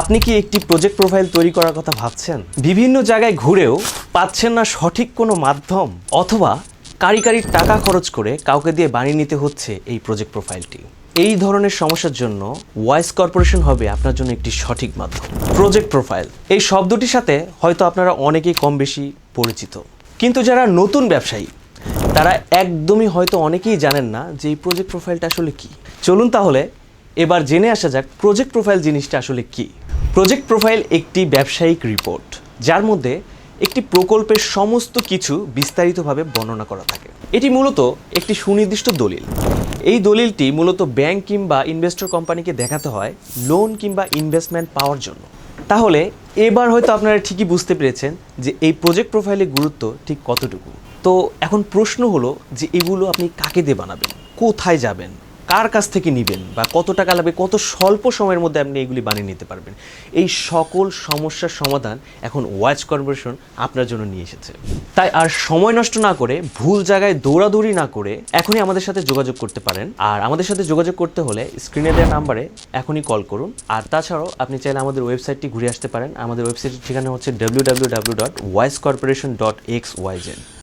আপনি কি একটি প্রজেক্ট প্রোফাইল তৈরি করার কথা ভাবছেন? বিভিন্ন জায়গায় ঘুরেও পাচ্ছেন না সঠিক কোনো মাধ্যম, অথবা কারি কারি টাকা খরচ করে কাউকে দিয়ে বানিয়ে নিতে হচ্ছে এই প্রজেক্ট প্রোফাইলটি এই ধরনের সমস্যার জন্য ওয়াইস কর্পোরেশন হবে আপনার জন্য একটি সঠিক মাধ্যম। প্রজেক্ট প্রোফাইল এই শব্দটির সাথে হয়তো আপনারা অনেকেই কম বেশি পরিচিত। কিন্তু যারা নতুন ব্যবসায়ী, তারা একদমই হয়তো অনেকেই জানেন না যে এই প্রজেক্ট প্রোফাইলটা আসলে কি। চলুন তাহলে এবার জেনে আসা যাক প্রজেক্ট প্রোফাইল জিনিসটা আসলে কি। প্রজেক্ট প্রোফাইল একটি ব্যবসায়িক রিপোর্ট যার মধ্যে একটি প্রকল্পের সমস্ত কিছু বিস্তারিতভাবে বর্ণনা করা থাকে। এটি মূলত একটি সুনির্দিষ্ট দলিল। এই দলিলটি মূলত ব্যাংক কিংবা ইনভেস্টর কোম্পানিকে দেখাতে হয় লোন কিংবা ইনভেস্টমেন্ট পাওয়ার জন্য। তাহলে এবার হয়তো আপনারা ঠিকই বুঝতে পেরেছেন যে এই প্রজেক্ট প্রোফাইলের গুরুত্ব ঠিক কতটুকু। তো এখন প্রশ্ন হলো যে এগুলো আপনি কাকে দিয়ে বানাবেন? কোথায় যাবেন? কার কাছ থেকে নেবেন বা কত টাকা লাগবে, কত স্বল্প সময়ের মধ্যে আপনি এগুলি বানিয়ে নিতে পারবেন? এই সকল সমস্যার সমাধান এখন ওয়াচ কর্পোরেশন আপনার জন্য নিয়ে এসেছে। তাই আর সময় নষ্ট না করে, ভুল জায়গায় দৌড়াদৌড়ি না করে এখনই আমাদের সাথে যোগাযোগ করতে পারেন। আর আমাদের সাথে যোগাযোগ করতে হলে স্ক্রিনে দেওয়া নাম্বারে এখনই কল করুন। আর তাছাড়াও আপনি চাইলে আমাদের ওয়েবসাইটটি ঘুরে আসতে পারেন। আমাদের ওয়েবসাইটের ঠিকানা হচ্ছে W W W dot wise corporation dot X Y Z